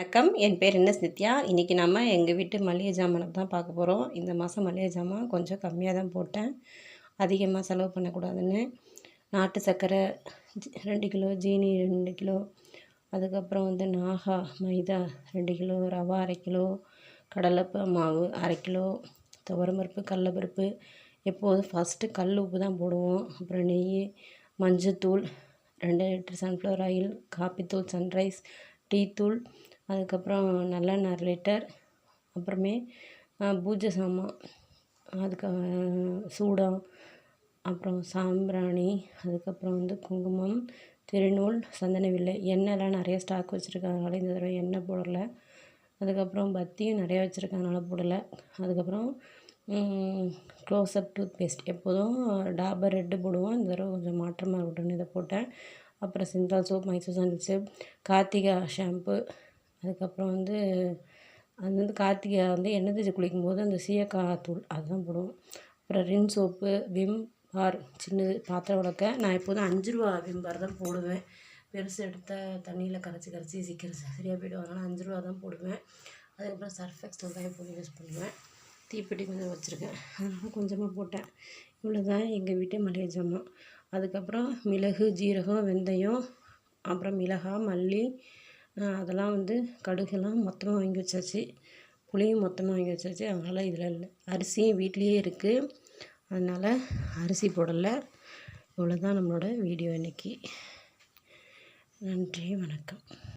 வணக்கம். என் பேர் என்ன நித்யா இன்றைக்கி நம்ம எங்கள் வீட்டு மளிகை ஜாமானை தான் பார்க்க போகிறோம் இந்த மாதம் மளிகை ஜாமான் கொஞ்சம் கம்மியாக தான் போட்டேன். அதிகமாக செலவு பண்ணக்கூடாதுன்னு. நாட்டு சர்க்கரை ரெண்டு கிலோ ஜீனி ரெண்டு கிலோ. அதுக்கப்புறம் வந்து நாகா மைதா ரெண்டு கிலோ ரவா அரை கிலோ கடலப்பு மாவு அரை கிலோ துவரம்பருப்பு கடலப்பருப்பு. எப்போதும் ஃபஸ்ட்டு கல் உப்பு தான் போடுவோம். அப்புறம் நெய் மஞ்சத்தூள் ரெண்டு லிட்டர் சன்ஃப்ளவர் ஆயில் காப்பித்தூள் சன்ரைஸ் டீத்தூள் அதுக்கப்புறம் நல்லெண்ணெய் அரை லிட்டர் அப்புறமே பூஜை சாமான் அதுக்கு சூடம் அப்புறம் சாம்பிராணி அதுக்கப்புறம் வந்து குங்குமம் திருநூல் சந்தனவில்லை எண்ணெய்லாம் நிறைய ஸ்டாக் வச்சுருக்கறதுனால இந்த தடவை எண்ணெய் போடலை. அதுக்கப்புறம் பத்தியும் நிறையா வச்சுருக்கறதுனால போடலை. அதுக்கப்புறம் க்ளோஸ்அப் டூத் பேஸ்ட் எப்போதும் டாபர் ரெட்டு போடுவோம். இந்த தடவை கொஞ்சம் மாற்றமாக இருக்கட்டும்னு இதை போட்டேன். அப்புறம் Cinthol soap Mysore sandal soap Karthika shampoo அதுக்கப்புறம் வந்து அது வந்து கார்த்திகா வந்து எண்ணெய் தேய்ச்சி குளிக்கும்போது அந்த சீயக்காய் தூள் அதுதான் போடுவோம். அப்புறம் ரின் சோப்பு விம் பார் சின்னது பாத்திரம் விளக்க. நான் எப்போதும் அஞ்சு ரூபா விம் பார் தான் போடுவேன். பெருசு எடுத்த தண்ணியில் கரைச்சி கரைச்சி சீக்கிரம் சரியாக போய்டும். அதனால் அஞ்சு ரூபா தான் போடுவேன். அதுக்கப்புறம் சர்ஃப் எக்ஸல் தான் எப்போதும் யூஸ் பண்ணுவேன். தீப்பெட்டி கொஞ்சம் வச்சுருக்கேன். அதனால் கொஞ்சமாக போட்டேன். இவ்வளோ தான் எங்கள் வீட்டு மளிகை ஜாமான் அதுக்கப்புறம் மிளகு ஜீரகம் வெந்தயம் அப்புறம் மிளகாய் மல்லி அதெல்லாம் வந்து கடுகெல்லாம் மொத்தமாக வாங்கி வச்சாச்சு. புளியும் மொத்தமாக வாங்கி வச்சாச்சு. அதனால் இதில் இல்லை. அரிசியும் வீட்லேயே இருக்குது அதனால் அரிசி போடலை. இவ்வளோ தான் நம்மளோட வீடியோ இன்றைக்கி நன்றி வணக்கம்.